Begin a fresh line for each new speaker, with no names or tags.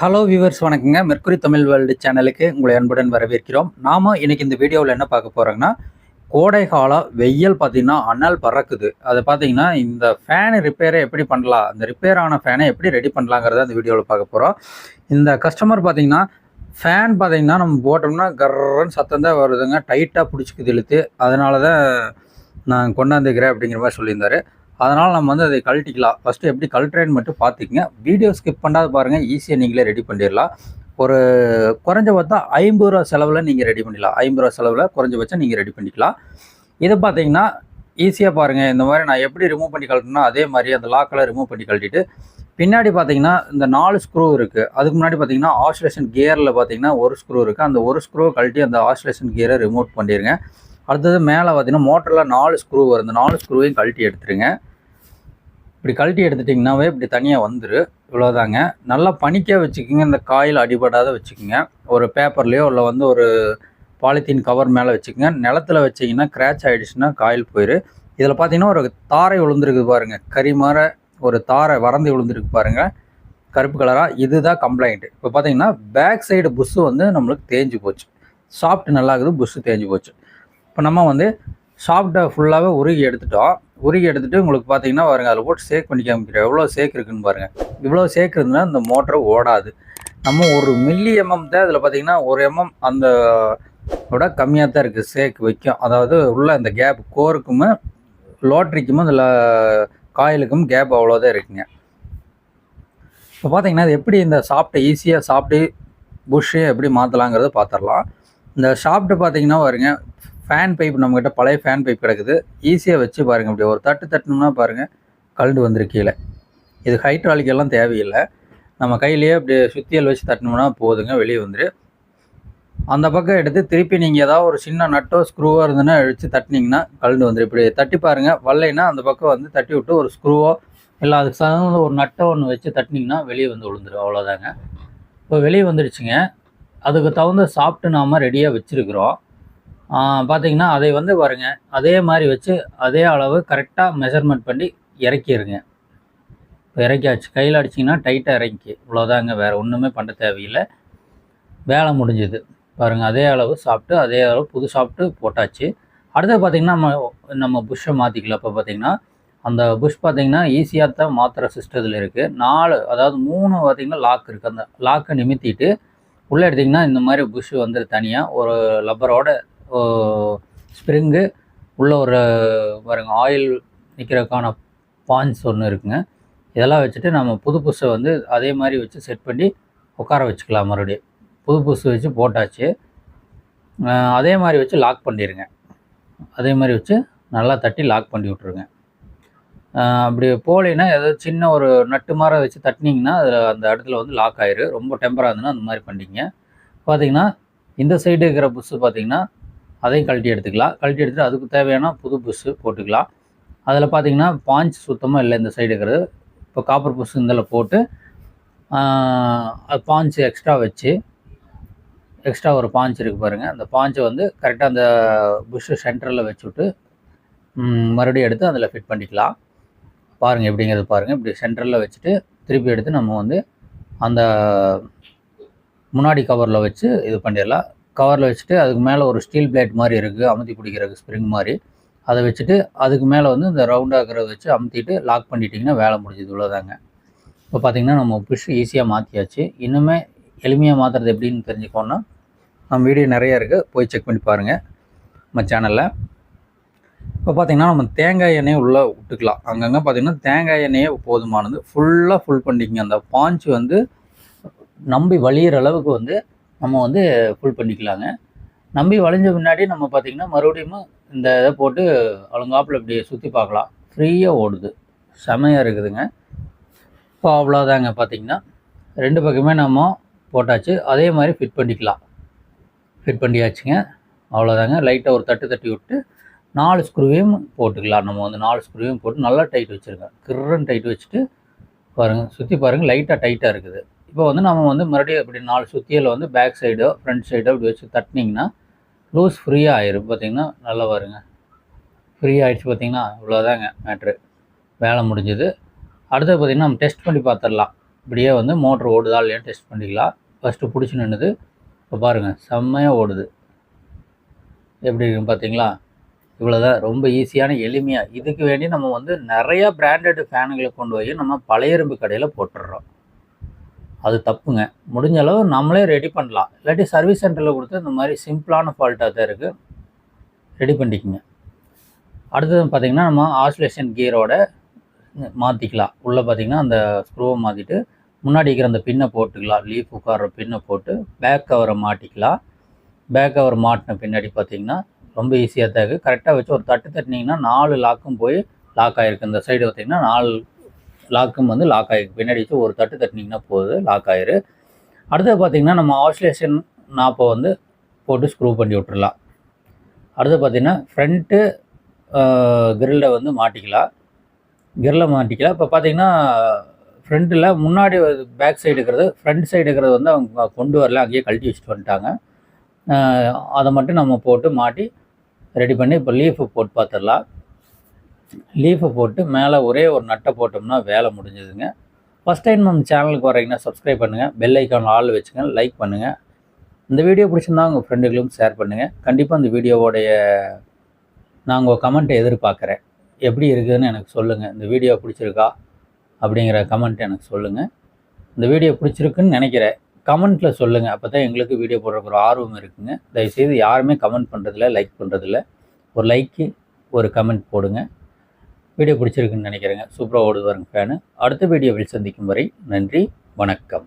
Hello viewers வணக்கங்க. Mercury Tamil world சேனலுக்கு உங்களை அன்புடன் வரவேற்கிறோம். நாம் இன்றைக்கி இந்த வீடியோவில் என்ன பார்க்க போகிறோங்கன்னா கோடை காலம் வெயில் பார்த்தீங்கன்னா அனல் பறக்குது. அது பார்த்தீங்கன்னா இந்த ஃபேனு ரிப்பேரை எப்படி பண்ணலாம் அந்த ரிப்பேர் ஆன ஃபேனை எப்படி ரெடி பண்ணலாங்கிறத இந்த வீடியோவில் பார்க்க போகிறோம் இந்த கஸ்டமர் பார்த்திங்கன்னா ஃபேன் பார்த்தீங்கன்னா நம்ம போட்டோம்னா கர்றன்னு சத்தம் தான் வருதுங்க. டைட்டாக பிடிச்சிக்குது இழுத்து. அதனால தான் நான் கொண்டாந்துக்கிறேன் அப்படிங்கிற மாதிரி சொல்லியிருந்தாரு. அதனால் நம்ம வந்து அதை கழட்டிக்கலாம். ஃபஸ்ட்டு எப்படி கழட்டுறேன்னு மட்டும் பார்த்துக்குங்க. வீடியோ ஸ்கிப் பண்ணாத பாருங்கள் ஈஸியாக நீங்களே ரெடி பண்ணிடலாம். ஒரு குறைஞ்ச பார்த்தா ஐம்பது ரூபா செலவில் நீங்கள் ரெடி பண்ணிடலாம். ஐம்பது ரூபா செலவில் குறைஞ்சபட்சம் நீங்கள் ரெடி பண்ணிக்கலாம். இதை பார்த்தீங்கன்னா ஈஸியாக பாருங்கள் இந்த மாதிரி நான் எப்படி ரிமூவ் பண்ணி கழட்டினா அதே மாதிரி அந்த லாக்கெல்லாம் ரிமூவ் பண்ணி கழட்டிட்டு பின்னாடி பார்த்தீங்கன்னா இந்த நாலு ஸ்க்ரூ இருக்குது அதுக்கு முன்னாடி பார்த்தீங்கன்னா ஆஸ்ட்ரேஷன் கியரில் பார்த்தீங்கன்னா ஒரு ஸ்க்ரூ இருக்குது அந்த ஒரு ஸ்க்ரூவை கழட்டி அந்த ஆஸ்ட்ரேஷன் கியரை ரிமூவ் பண்ணிடுங்க அடுத்தது மேலே பார்த்தீங்கன்னா மோட்டரில் நாலு ஸ்க்ரூ வரும் இந்த நாலு ஸ்க்ரூவையும் கழட்டி எடுத்துருங்க. இப்படி கழட்டி எடுத்துட்டிங்கனாவே இப்படி தனியாக வந்துரு. இவ்வளோதாங்க நல்லா பனிக்க வச்சுக்கோங்க. இந்த காயில் அடிபடாத வச்சுக்கோங்க. ஒரு பேப்பர்லேயோ இல்லை வந்து ஒரு பாலித்தீன் கவர் மேலே வச்சுக்கோங்க. நிலத்துல வச்சிங்கன்னா கிராச் ஆகிடுச்சுன்னா காயில் போயிரு. இதில் பார்த்தீங்கன்னா ஒரு தாரை விழுந்துருக்கு பாருங்கள் கறி ஒரு தாரை வறந்து விழுந்துருக்கு பாருங்கள் கருப்பு கலராக இதுதான் கம்ப்ளைண்ட் இப்போ பார்த்தீங்கன்னா பேக் சைடு புஷ்ஷு வந்து நம்மளுக்கு தேஞ்சு போச்சு. சாஃப்ட் நல்லா இருக்குது புஷ்ஷு தேஞ்சு போச்சு. இப்போ நம்ம வந்து சாஃப்ட்டை ஃபுல்லாகவே உருகி எடுத்துட்டோம். உருகி எடுத்துட்டு உங்களுக்கு பார்த்தீங்கன்னா பாருங்கள் அதில் போட்டு சேக் பண்ணி காமிக்கிறோம் எவ்வளோ சேக் இருக்குன்னு பாருங்கள் இவ்வளோ சேக் இருந்ததுன்னா இந்த மோட்டர் ஓடாது. நம்ம ஒரு மில்லி எம்எம் தான் இதில் பார்த்தீங்கன்னா ஒரு எம்எம் அந்த விட கம்மியாக தான் இருக்குது சேக் வைக்கும். அதாவது உள்ள இந்த கேப் கோருக்கும் லோட்ரிக்கும் அதில் காயிலுக்கும் கேப் அவ்வளோதான் இருக்குங்க. இப்போ பார்த்தீங்கன்னா அது எப்படி இந்த சாப்பிட்டு ஈஸியாக சாப்பிட்டு புஷ்ஷு எப்படி மாற்றலாங்கிறத பார்த்துடலாம். இந்த ஷாப்ட்டு பார்த்தீங்கன்னா பாருங்க ஃபேன் பைப் நம்மக்கிட்ட பழைய ஃபேன் பைப் கிடக்குது. ஈஸியாக வச்சு பாருங்கள் இப்படி ஒரு தட்டு தட்டினோம்னா பாருங்கள் கழுண்டு வந்துரு கீழே. இது ஹைட்ராலிக் எல்லாம் தேவையில்லை. நம்ம கையிலேயே அப்படியே சுத்தியல் வச்சு தட்டினோம்னா போதுங்க வெளியே வந்துரு. அந்த பக்கம் எடுத்து திருப்பி நீங்கள் ஏதாவது ஒரு சின்ன நட்டோ ஸ்க்ரூவோ இருந்ததுன்னா அழிச்சு தட்டினீங்கன்னா கழுண்டு வந்துடும் இப்படி தட்டி பாருங்கள் வரலைன்னா அந்த பக்கம் வந்து தட்டி விட்டு ஒரு ஸ்க்ரூவோ இல்லை அதுக்கு சார்ந்த ஒரு நட்டோ ஒன்று வச்சு தட்டினீங்கன்னா வெளியே வந்து விழுந்துரும். அவ்வளோதாங்க இப்போ வெளியே வந்துடுச்சுங்க அதுக்கு தகுந்த சாப்பிட்டு நாம் ரெடியாக வச்சுருக்குறோம். பார்த்தீங்கன்னா அதை வந்து பாருங்கள் அதே மாதிரி வச்சு அதே அளவு கரெக்டாக மெஷர்மெண்ட் பண்ணி இறக்கிடுங்க இப்போ இறக்கியாச்சு. கையில் அடிச்சிங்கன்னா டைட்டாக இறங்கி இவ்வளோதாங்க வேறு ஒன்றுமே பண்ண தேவையில்லை. வேலை முடிஞ்சுது. பாருங்கள் அதே அளவு சாப்பிட்டு அதே அளவு புது சாப்பிட்டு போட்டாச்சு. அடுத்தது பார்த்திங்கன்னா நம்ம நம்ம புஷ்ஷை மாற்றிக்கலாம் இப்போ பார்த்திங்கன்னா அந்த புஷ் பார்த்திங்கன்னா ஈஸியாக தான் மாத்திர சிஸ்டத்தில் இருக்குது நாலு அதாவது மூணு பார்த்திங்கன்னா லாக் இருக்குது அந்த லாக்கை நிமித்திட்டு உள்ளே எடுத்திங்கன்னா இந்த மாதிரி புஷ் வந்து தனியாக ஒரு லப்பரோட ஸ்ப்ரிங்கு உள்ளே ஒரு பாருங்க ஆயில் நிற்கிறதுக்கான பான்ஸ் ஒன்று இருக்குங்க. இதெல்லாம் வச்சுட்டு நம்ம புது புதுசை வந்து அதே மாதிரி வச்சு செட் பண்ணி உட்கார வச்சுக்கலாம் மறுபடியும். புது புதுசு வச்சு போட்டாச்சு. அதே மாதிரி வச்சு லாக் பண்ணிடுங்க அதே மாதிரி வச்சு நல்லா தட்டி லாக் பண்ணி விட்ருங்க அப்படி போகலைன்னா ஏதாவது சின்ன ஒரு நட்டு மாதிரி வச்சு தட்டினீங்கன்னா அதில் அந்த இடத்துல வந்து லாக் ஆயிரு ரொம்ப டெம்பராக இருந்ததுன்னா அந்த மாதிரி பண்ணிங்க பார்த்தீங்கன்னா இந்த சைடு இருக்கிற புஷ்ஷு பார்த்தீங்கன்னா அதையும் கழட்டி எடுத்துக்கலாம். கழட்டி எடுத்துட்டு அதுக்கு தேவையான புது புஷ்ஷு போட்டுக்கலாம். அதில் பார்த்தீங்கன்னா பாஞ்ச் சுத்தமாக இல்லை இந்த சைடு இருக்கிறது. இப்போ காப்பர் புஷ் இதில் போட்டு அது பாஞ்சு எக்ஸ்ட்ரா வச்சு எக்ஸ்ட்ரா ஒரு பாஞ்ச் இருக்குது பாருங்கள் அந்த பாஞ்சை வந்து கரெக்டாக அந்த புஷ்ஷு சென்டரில் வச்சுவிட்டு விட்டு மறுபடியும் எடுத்து அதில் ஃபிட் பண்ணிக்கலாம். பாருங்கள் எப்படிங்கிறது பாருங்கள் இப்படி சென்டரில் வச்சுட்டு திருப்பி எடுத்து நம்ம வந்து அந்த முன்னாடி கவரில் வச்சு இது பண்ணிடலாம். கவரில் வச்சுட்டு அதுக்கு மேலே ஒரு ஸ்டீல் பிளேட் மாதிரி இருக்குது அமுத்தி பிடிக்கிறதுக்கு ஸ்ப்ரிங் மாதிரி. அதை வச்சுட்டு அதுக்கு மேலே வந்து இந்த ரவுண்டாக இருக்கிறத வச்சு அமுத்திட்டு லாக் பண்ணிட்டிங்கன்னா வேலை முடிஞ்சது இவ்வளோதாங்க. இப்போ பார்த்தீங்கன்னா நம்ம புஷ் ஈஸியாக மாற்றியாச்சு இன்னுமே எளிமையாக மாற்றுறது எப்படின்னு தெரிஞ்சுக்கோன்னா நம்ம வீடியோ நிறைய இருக்குது போய் செக் பண்ணி பாருங்கள் நம்ம சேனலில் இப்போ பார்த்திங்கன்னா நம்ம தேங்காய் எண்ணெயை உள்ளே விட்டுக்கலாம். அங்கங்கே பார்த்தீங்கன்னா தேங்காய் எண்ணெயே போதுமானது. ஃபுல்லாக ஃபுல் பண்ணிக்கங்க. அந்த பாஞ்சு வந்து நம்பி வழியிற அளவுக்கு வந்து நம்ம வந்து ஃபுல் பண்ணிக்கலாங்க. நம்பி வளைஞ்ச முன்னாடி நம்ம பார்த்திங்கன்னா மறுபடியும் இந்த இதை போட்டு அழுங்காப்பில் இப்படி சுற்றி பார்க்கலாம். ஃப்ரீயாக ஓடுது. செமையாக இருக்குதுங்க. இப்போ அவ்வளோதாங்க பார்த்திங்கன்னா ரெண்டு பக்கமே நம்ம போட்டாச்சு. அதே மாதிரி ஃபிட் பண்ணிக்கலாம். ஃபிட் பண்ணியாச்சுங்க. அவ்வளோதாங்க லைட்டாக ஒரு தட்டு தட்டி விட்டு நாலு ஸ்க்ரூவையும் போட்டுக்கலாம். நம்ம வந்து நாலு ஸ்க்ரூவையும் போட்டு நல்லா டைட் வச்சுருக்கேன் கிரன் டைட் வச்சுட்டு பாருங்கள் சுற்றி பாருங்கள் லைட்டாக டைட்டாக இருக்குது. இப்போ வந்து நம்ம வந்து மறுபடியும் இப்படி நாலு சுத்தியில் வந்து பேக் சைடோ ஃப்ரண்ட் சைடோ இப்படி வச்சு தட்டினீங்கன்னா லூஸ் ஃப்ரீயாக ஆயிரும் பார்த்தீங்கன்னா நல்லா வருங்க. ஃப்ரீ ஆகிடுச்சு பார்த்தீங்கன்னா இவ்வளோதாங்க மேட்ரு வேலை முடிஞ்சது. அடுத்தது பார்த்தீங்கன்னா நம்ம டெஸ்ட் பண்ணி பார்த்துடலாம். இப்படியே வந்து மோட்ரு ஓடுதா இல்லையான்னு டெஸ்ட் பண்ணிக்கலாம். ஃபஸ்ட்டு பிடிச்சி நின்றுது இப்போ பாருங்கள் செம்மையாக ஓடுது. எப்படி இருக்குன்னு பார்த்தீங்களா? இவ்வளோதான் ரொம்ப ஈஸியான எளிமையாக இதுக்கு வேண்டி நம்ம வந்து நிறையா பிராண்டட் ஃபேனுங்களை கொண்டு போய் நம்ம பழையரும்பு கடையில் போட்டுடுறோம். அது தப்புங்க. முடிஞ்ச அளவு நம்மளே ரெடி பண்ணலாம். இல்லாட்டி சர்வீஸ் சென்டரில் கொடுத்து இந்த மாதிரி சிம்பிளான ஃபால்ட்டாக தான் இருக்குது ரெடி பண்ணிக்கோங்க. அடுத்தது பார்த்திங்கன்னா நம்ம ஆஸ்லேஷன் கியரோட மாற்றிக்கலாம் உள்ளே பார்த்திங்கன்னா அந்த ஸ்க்ரூவை மாற்றிட்டு முன்னாடி இருக்கிற அந்த பின்னை போட்டுக்கலாம். லீஃப் உட்கார பின்னை போட்டு பேக் கவரை மாட்டிக்கலாம். பேக் கவர் மாட்டின பின்னாடி பார்த்திங்கன்னா ரொம்ப ஈஸியாக தான் இருக்குது கரெக்டாக வச்சு ஒரு தட்டு தட்டினீங்கன்னா நாலு லாக்கும் போய் லாக் ஆகிருக்கு இந்த சைடு பார்த்திங்கன்னா நாலு லாக்கும் வந்து லாக் ஆகிருக்கு பின்னாடி வச்சு ஒரு தட்டு தட்டினீங்கன்னா போகுது லாக் ஆயிரு. அடுத்தது பார்த்திங்கன்னா நம்ம ஆஸ்லேஷன் நாப்பை வந்து போட்டு ஸ்க்ரூ பண்ணி விட்டுறலாம். அடுத்து பார்த்திங்கன்னா ஃப்ரண்ட்டு கிரில்லை வந்து மாட்டிக்கலாம். கிரில்லை மாட்டிக்கலாம். இப்போ பார்த்திங்கன்னா ஃப்ரண்ட்டில் முன்னாடி பேக் சைடு இருக்கிறது ஃப்ரண்ட் சைடு இருக்கிறது வந்து அவங்க கொண்டு வரல. அங்கேயே கழட்டி வச்சுட்டு வந்துட்டாங்க. அதை மட்டும் நம்ம போட்டு மாட்டி ரெடி பண்ணி இப்போ லீஃபு போட்டு பார்த்துடலாம் லீஃபை போட்டு மேலே ஒரே ஒரு நட்டை போட்டோம்னா வேலை முடிஞ்சதுங்க. ஃபஸ்ட் டைம் நம்ம சேனலுக்கு வரீங்கன்னா சப்ஸ்கிரைப் பண்ணுங்கள் பெல் ஐக்கான் ஆள் வச்சுங்க லைக் பண்ணுங்கள் இந்த வீடியோ பிடிச்சிருந்தா உங்கள் ஃப்ரெண்டுகளும் ஷேர் பண்ணுங்கள் கண்டிப்பாக இந்த வீடியோவோடைய நான் உங்கள் கமெண்ட்டை எதிர்பார்க்குறேன். எப்படி இருக்குதுன்னு எனக்கு சொல்லுங்கள் இந்த வீடியோ பிடிச்சிருக்கா? அப்படிங்கிற கமெண்ட் எனக்கு சொல்லுங்கள் இந்த வீடியோ பிடிச்சிருக்குன்னு நினைக்கிறேன். கமெண்ட்டில் சொல்லுங்கள் அப்போ தான் எங்களுக்கு வீடியோ போடுறக்கு ஒரு ஆர்வம் இருக்குங்க. தயவுசெய்து யாருமே கமெண்ட் பண்ணுறதில்ல லைக் பண்ணுறதில்ல ஒரு லைக்கு ஒரு கமெண்ட் போடுங்க. வீடியோ பிடிச்சிருக்குன்னு நினைக்கிறேங்க. சூப்பராக ஓடுது வருங்க ஃபேனு அடுத்த வீடியோவில் சந்திக்கும் வரை நன்றி வணக்கம்.